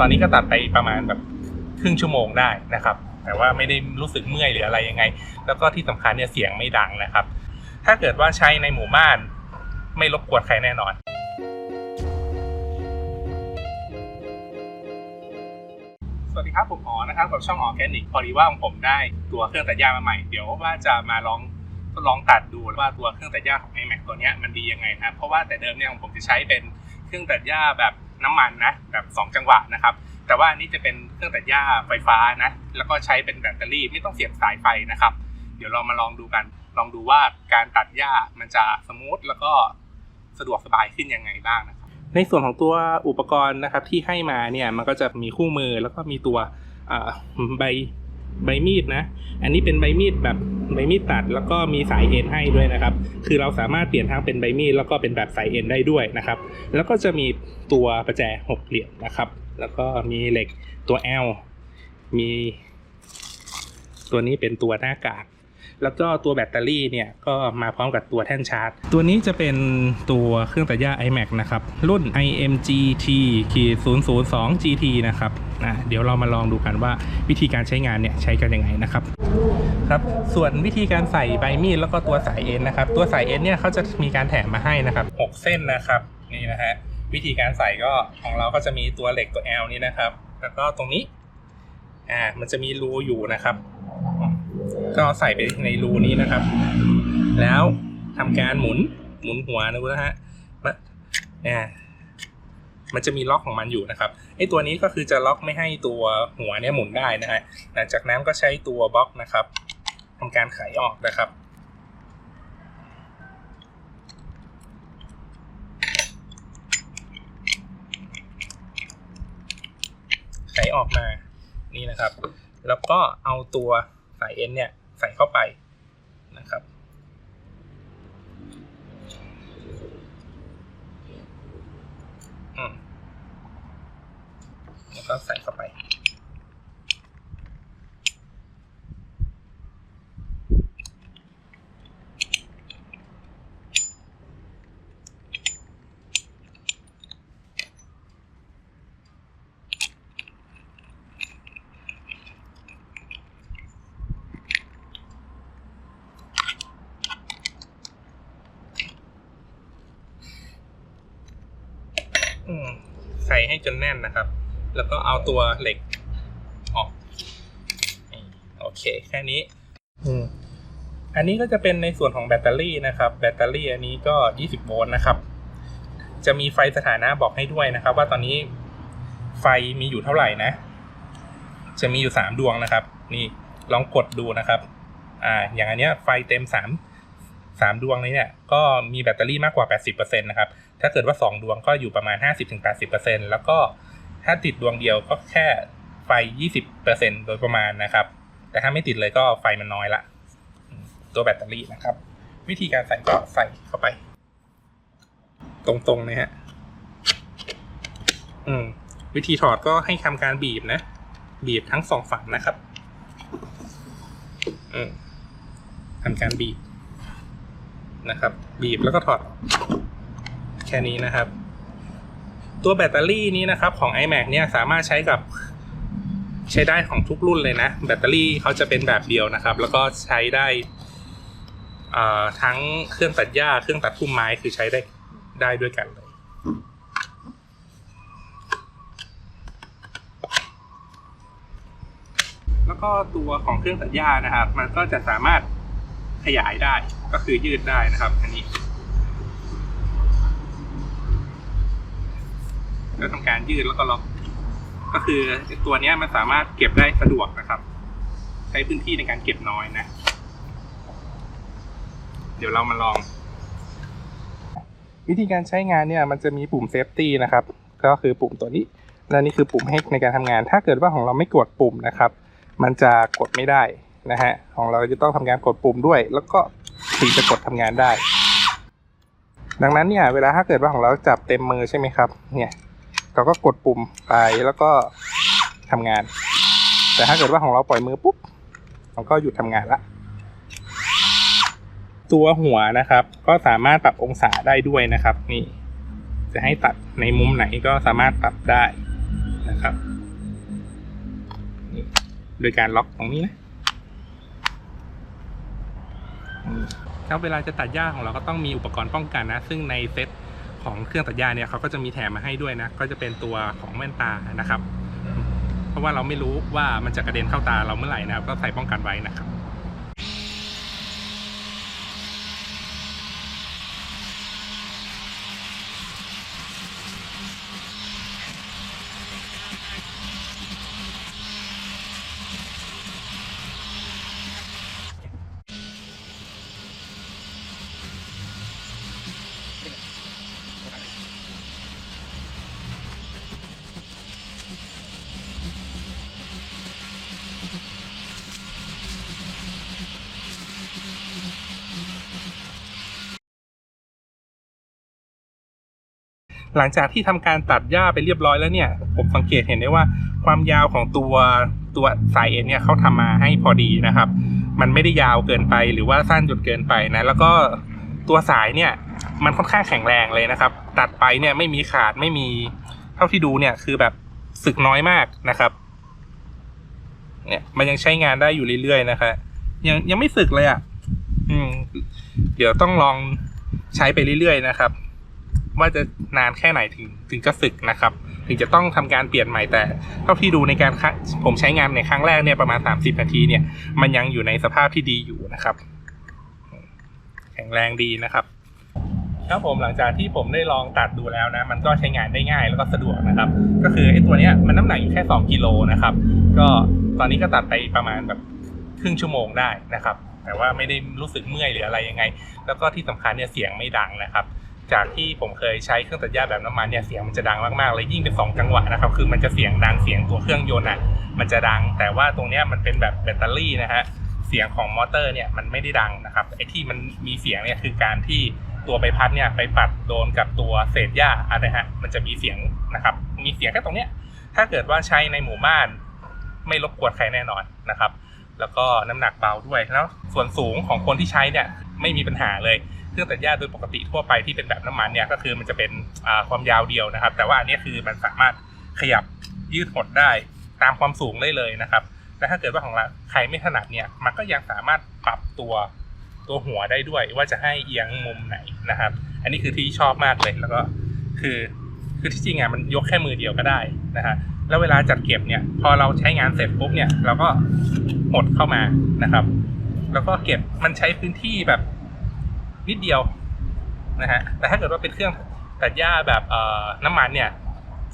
ตอนนี้ก็ตัดไปประมาณแบบครึ่งชั่วโมงได้นะครับ แต่ว่าไม่ได้รู้สึกเมื่อยหรืออะไรยังไง แล้วก็ที่สำคัญเนี่ยเสียงไม่ดังนะครับ ถ้าเกิดว่าใช้ในหมู่บ้าน ไม่รบกวนใครแน่นอน สวัสดีครับผมอ๋อนะครับกับช่องออแกนิกพอดีว่าของผมได้ตัวเครื่องตัดหญ้ามาใหม่ เดี๋ยวว่าจะมาลองทดลองตัดดูว่าตัวเครื่องตัดหญ้าของ iMac ตัวนี้มันดียังไงนะครับเพราะว่าแต่เดิมเนี่ยของผมจะใช้เป็นเครื่องตัดหญ้าแบบ น้ำมันนะแบบ2จังหวะนะครับ แต่ว่าอันนี้จะเป็นเครื่องตัดหญ้าไฟฟ้านะ แล้วก็ใช้เป็นแบตเตอรี่ไม่ต้องเสียบสายไฟนะครับ เดี๋ยวเรามาลองดูกัน ลองดูว่าการตัดหญ้ามันจะสมูทแล้วก็สะดวกสบายขึ้นยังไงบ้างนะครับ ในส่วนของตัวอุปกรณ์นะครับที่ให้มาเนี่ยมันก็จะมีคู่มือแล้วก็มีตัวใบ ใบมีดนะ อันนี้เป็นใบมีดแบบใบมีดตัดแล้วก็มีสายเอ็นให้ด้วยนะครับ คือเราสามารถเปลี่ยนทั้งเป็นใบมีดแล้วก็เป็นแบบสายเอ็นได้ด้วยนะครับ แล้วก็จะมีตัวประแจหกเหลี่ยมนะครับ แล้วก็มีเหล็กตัว L มี ตัวนี้เป็นตัวหน้ากาก แล้วก็ตัวแบตเตอรี่เนี่ยก็มาพร้อมกับตัวแท่นชาร์จ ตัวนี้จะเป็นตัวเครื่องตัดหญ้า iMac นะครับ รุ่น IMGT 002 GT นะครับอะเดี๋ยวเรามาลองดูกันว่าวิธีการใช้งานเนี่ยใช้กันยังไงนะครับครับ ส่วนวิธีการใส่ใบมีดแล้วก็ตัวสายเอ็นนะครับ ตัวสายเอ็นเนี่ยเขาจะมีการแถมมาให้นะครับ 6 เส้นนะครับนี่นะฮะวิธีการใส่ก็ของเราก็จะมีตัวเหล็กตัว L นี้นะครับ แล้วก็ตรงนี้อ่ามันจะมีรูอยู่นะครับ ก็ใส่ไปในรูนี้นะครับ แล้วทำการหมุนหมุนหัวนะฮะมันอ่ามันจะมีล็อกของมันอยู่นะครับไอตัวนี้ก็คือจะล็อกไม่ให้ตัวหัวเนี่ยหมุนได้นะฮะหลังจากนั้นก็ใช้ตัวบล็อกนะครับทำการไขออกนะครับไขออกมานี่นะครับ แล้วก็เอาตัว สายเอ็นเนี่ยใส่เข้าไปนะครับอืมแล้วก็ใส่เข้าไป อืม ให้จนแน่นนะครับ แล้วก็เอาตัวเหล็กออกโอเค แค่นี้ อืมอันนี้ก็จะเป็นในส่วนของแบตเตอรี่นะครับ แบตเตอรี่อันนี้ก็ 20 โวลต์นะครับ จะมีไฟสถานะบอกให้ด้วยนะครับ ว่าตอนนี้ไฟมีอยู่เท่าไหร่นะ จะมีอยู่ 3 ดวงนะครับ นี่ลองกดดูนะครับ อ่า อย่างอันเนี้ยไฟเต็ม 3 3ดวงเลยเนี่ยก็มีแบตเตอรี่มากกว่า 80%นะครับ ถ้าเกิดว่า 2 ดวงก็อยู่ประมาณ 50-80%แล้วก็ถ้าติดดวงเดียวก็แค่ไฟ 20%โดยประมาณนะครับ แต่ถ้าไม่ติดเลยก็ไฟมันน้อยละ ตัวแบตเตอรี่นะครับ วิธีการใส่ก็ใส่เข้าไป ตรงๆนะฮะอืม วิธีถอดก็ให้ทำการบีบนะ บีบทั้งสองฝั่งนะครับ อืมทำการบีบ นะครับ บีบแล้วก็ถอด แค่นี้นะครับ ตัวแบตเตอรี่นี้นะครับของ iMac เนี่ยสามารถใช้กับใช้ได้ของทุกรุ่นเลยนะ แบตเตอรี่เขาจะเป็นแบบเดียวนะครับ แล้วก็ใช้ได้ทั้งเครื่องตัดหญ้าเครื่องตัดพุ่มไม้คือใช้ได้ได้ด้วยกันเลยแล้วก็ตัวของเครื่องตัดหญ้านะครับ มันก็จะสามารถ ขยายได้ก็คือยืดได้นะครับ อันนี้ก็ทำการยืดแล้วก็ล็อก ก็คือตัวนี้มันสามารถเก็บได้สะดวกนะครับ ใช้พื้นที่ในการเก็บน้อยนะ เดี๋ยวเรามาลอง วิธีการใช้งานเนี่ย มันจะมีปุ่มเซฟตี้นะครับ ก็คือปุ่มตัวนี้ และนี่คือปุ่มให้ในการทำงาน ถ้าเกิดว่าของเราไม่กดปุ่มนะครับ มันจะกดไม่ได้ นะฮะของเราจะต้องทำการกดปุ่มด้วย แล้วก็ถึงจะกดทำงานได้ ดังนั้นเนี่ยเวลาถ้าเกิดว่าของเราจับเต็มมือใช่ไหมครับเนี่ยเราก็กดปุ่มไปแล้วก็ทำงาน แต่ถ้าเกิดว่าของเราปล่อยมือปุ๊บมันก็หยุดทำงานละตัวหัวนะครับ ก็สามารถปรับองศาได้ด้วยนะครับ นี่ จะให้ตัดในมุมไหนก็สามารถปรับได้นะครับนี่โดยการล็อกตรงนี้นะอืม แล้วเวลาจะตัดหญ้าของเราก็ต้องมีอุปกรณ์ป้องกันนะ ซึ่งในเซ็ตของเครื่องตัดหญ้าเนี่ยเขาก็จะมีแถมมาให้ด้วยนะ ก็จะเป็นตัวของแว่นตานะครับ เพราะว่าเราไม่รู้ว่ามันจะกระเด็นเข้าตาเราเมื่อไหร่นะครับ ก็ใส่ป้องกันไว้นะครับ หลังจากที่ทำการตัดหญ้าไปเรียบร้อยแล้วเนี่ยผมสังเกตเห็นได้ว่าความยาวของตัวตัวสายเอ็นเนี่ยเขาทำมาให้พอดีนะครับ มันไม่ได้ยาวเกินไปหรือว่าสั้นจนเกินไปนะแล้วก็ตัวสายเนี่ยมันค่อนข้างแข็งแรงเลยนะครับ ตัดไปเนี่ยไม่มีขาดไม่มีเท่าที่ดูเนี่ยคือแบบสึกน้อยมากนะครับ เนี่ยมันยังใช้งานได้อยู่เรื่อยๆนะครับยังยังไม่สึกเลยอะ อืม เดี๋ยวต้องลองใช้ไปเรื่อยๆนะครับ ว่าจะนานแค่ไหนถึงถึงจะสึกนะครับ ถึงจะต้องทำการเปลี่ยนใหม่แต่เท่าที่ดูในการผมใช้งานในครั้งแรกเนี่ยประมาณ 30 นาทีเนี่ย มันยังอยู่ในสภาพที่ดีอยู่นะครับ แข็งแรงดีนะครับครับผมหลังจากที่ผมได้ลองตัดดูแล้วนะ มันก็ใช้งานได้ง่ายแล้วก็สะดวกนะครับ ก็คือไอ้ตัวเนี้ยมันน้ำหนักอยู่แค่2กิโลนะครับ ก็ตอนนี้ก็ตัดไปประมาณแบบครึ่งชั่วโมงได้นะครับ แต่ว่าไม่ได้รู้สึกเมื่อยหรืออะไรยังไง แล้วก็ที่สำคัญเนี่ยเสียงไม่ดังนะครับ จากที่ผมเคยใช้เครื่องตัดหญ้าแบบน้ำมันเนี่ยเสียงมันจะดังมากๆเลยยิ่งเป็นสองจังหวะนะครับคือมันจะเสียงดังเสียงตัวเครื่องยนต์อะมันจะดัง แต่ว่าตรงเนี้ยมันเป็นแบบแบตเตอรี่นะฮะเสียงของมอเตอร์เนี่ยมันไม่ได้ดังนะครับไอ้ที่มันมีเสียงเนี่ยคือการที่ตัวใบพัดเนี่ยไปปัดโดนกับตัวเศษหญ้าอะไรฮะมันจะมีเสียงนะครับมีเสียงแค่ตรงเนี้ยถ้าเกิดว่าใช้ในหมู่บ้าน ไม่รบกวนใครแน่นอนนะครับ แล้วก็น้ำหนักเบาด้วยแล้วส่วนสูงของคนที่ใช้เนี่ยไม่มีปัญหาเลย เครื่องตัดหญ้าโดยปกติทั่วไปที่เป็นแบบน้ำมันเนี่ยก็คือมันจะเป็นความยาวเดียวนะครับ แต่ว่าอันนี้คือมันสามารถขยับยืดหดได้ตามความสูงได้เลยนะครับและถ้าเกิดว่าของเราใครไม่ถนัดเนี่ยมันก็ยังสามารถปรับตัวตัวหัวได้ด้วยว่าจะให้เอียงมุมไหนนะครับ อันนี้คือที่ชอบมากเลยแล้วก็คือคือที่จริงอะมันยกแค่มือเดียวก็ได้นะฮะแล้วเวลาจัดเก็บเนี่ยพอเราใช้งานเสร็จปุ๊บเนี่ยเราก็หดเข้ามานะครับ แล้วก็เก็บมันใช้พื้นที่แบบ นิดเดียวนะฮะแต่ถ้าเกิดว่าเป็นเครื่องตัดหญ้าแบบน้ำมันเนี่ย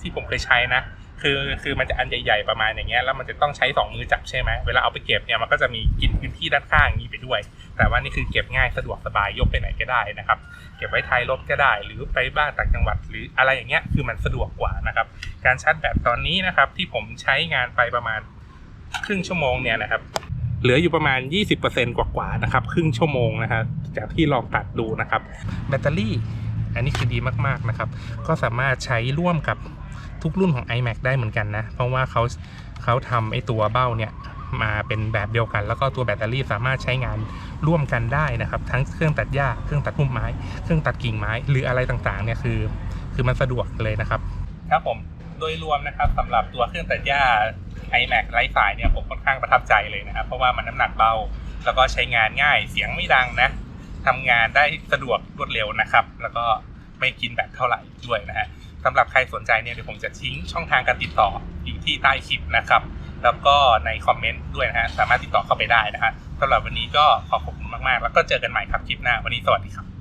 ที่ผมเคยใช้นะ คือคือมันจะอันใหญ่ๆประมาณอย่างเงี้ยแล้วมันจะต้องใช้สองมือจับใช่ไหมเวลาเอาไปเก็บเนี่ยมันก็จะมีกินพื้นที่ด้านข้างอย่างนี้ไปด้วย แต่ว่านี่คือเก็บง่ายสะดวกสบายยกไปไหนก็ได้นะครับ เก็บไว้ท้ายรถก็ได้ หรือไปบ้านต่างจังหวัด หรืออะไรอย่างเงี้ยคือมันสะดวกกว่านะครับ การชาร์จแบตตอนนี้นะครับที่ผมใช้งานไปประมาณครึ่งชั่วโมงเนี่ยนะครับ เหลืออยู่ประมาณ 20%กว่าๆนะครับ ครึ่งชั่วโมงนะครับจากที่ลองตัดดูนะครับ แบตเตอรี่อันนี้คือดีมากๆนะครับ ก็สามารถใช้ร่วมกับทุกรุ่นของ iMac ได้เหมือนกันนะ เพราะว่าเขาเขาทำไอตัวเบ้าเนี่ยมาเป็นแบบเดียวกัน แล้วก็ตัวแบตเตอรี่สามารถใช้งานร่วมกันได้นะครับ ทั้งเครื่องตัดหญ้าเครื่องตัดพุ่มไม้ เครื่องตัดกิ่งไม้ หรืออะไรต่างๆเนี่ยคือ คือมันสะดวกเลยนะครับ ครับผมโดยรวมนะครับสำหรับตัวเครื่องตัดหญ้า iMac ไร้สายเนี่ยผมค่อนข้างประทับใจเลยนะครับ เพราะว่ามันน้ำหนักเบา แล้วก็ใช้งานง่ายเสียงไม่ดังนะทำงานได้สะดวกรวดเร็วนะครับ แล้วก็ไม่กินแบตเท่าไหร่ด้วยนะฮะสำหรับใครสนใจเนี่ยเดี๋ยวผมจะทิ้งช่องทางการติดต่ออยู่ที่ใต้คลิปนะครับ แล้วก็ในคอมเมนต์ด้วยนะฮะสามารถติดต่อเข้าไปได้นะฮะสำหรับวันนี้ก็ขอขอบคุณมากๆ แล้วก็เจอกันใหม่ครับคลิปหน้าวันนี้สวัสดีครับ